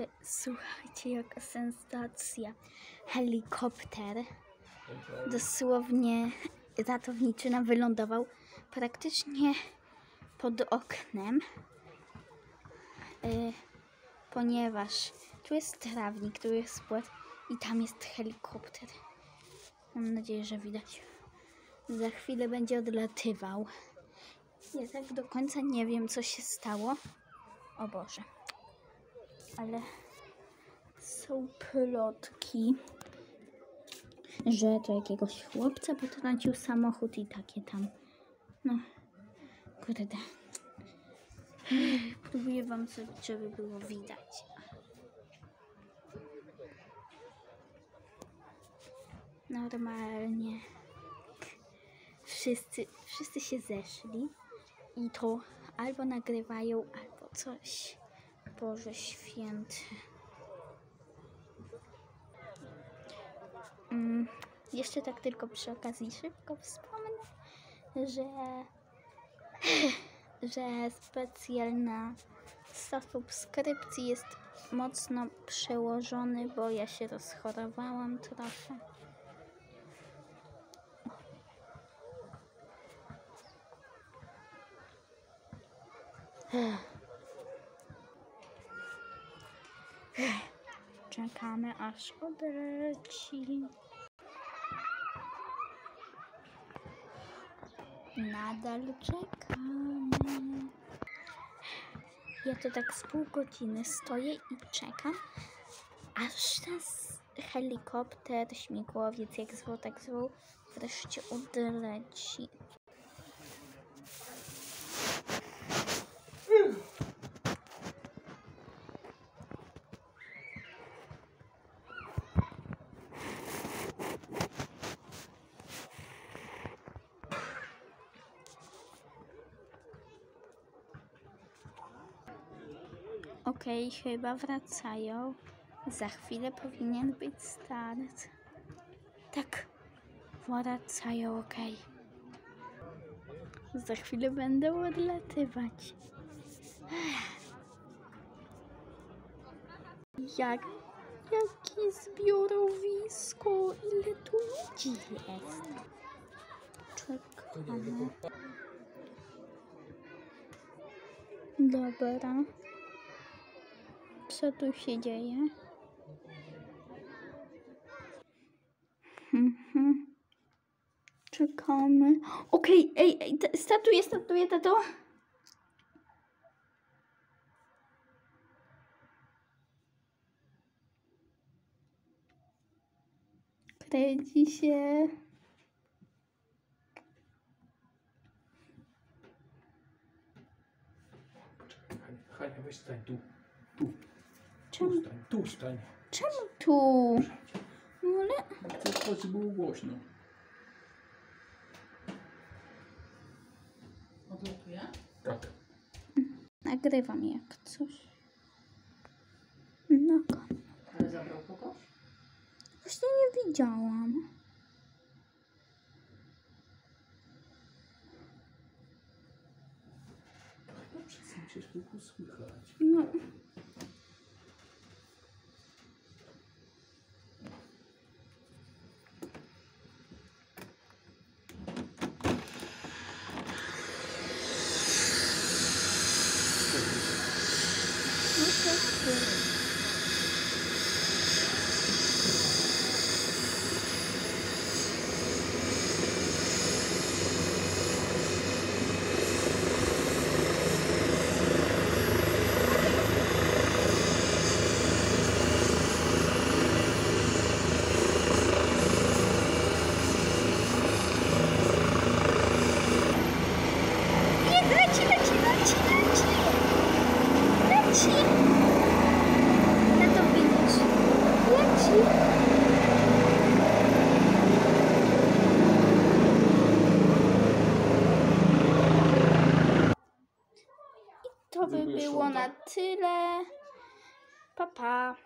E, Słuchajcie, jaka sensacja. Helikopter dosłownie ratowniczy nam wylądował praktycznie pod oknem, e, ponieważ tu jest trawnik, tu jest płot i tam jest helikopter. Mam nadzieję, że widać. Za chwilę będzie odlatywał. Ja tak do końca nie wiem, co się stało. O Boże. Ale są plotki, że to jakiegoś chłopca potrącił samochód i takie tam. No, kurde. Próbuję wam zrobić, żeby było widać. Normalnie wszyscy, wszyscy się zeszli i to albo nagrywają, albo coś. Boże święty. Mm, jeszcze tak tylko przy okazji szybko wspomnę, że, że specjalna subskrypcji jest mocno przełożony, bo ja się rozchorowałam trochę. Czekamy aż odleci. Nadal czekamy. Ja to tak z pół godziny stoję i czekam, aż ten helikopter, śmigłowiec, jak zwał, tak zwał, wreszcie odleci. Okej, chyba wracają. Za chwilę powinien być start. Tak, wracają, okej. Za chwilę będą odlatywać. Jak, jakie zbiorowisko, ile tu ludzi jest. Czekamy. Dobra. Co tu się dzieje? Czekamy. Okej, ej, ej, t- statuję, statuję, tato. Kręci się. Hania, weź stań tu. Tu, Czemu, tu stań, tu stań. czemu tu? No ale... Chcę, żeby było głośno. Odlatuje? Tak. Nagrywam jak coś. No, Ale zabrał kogoś? właśnie nie widziałam. Chyba przestań się tylko słychać. No to tyle. Nie, leci, leci, leci, leci. Leci. Ja to widzisz. Leci. I to by było na tyle. Pa, pa.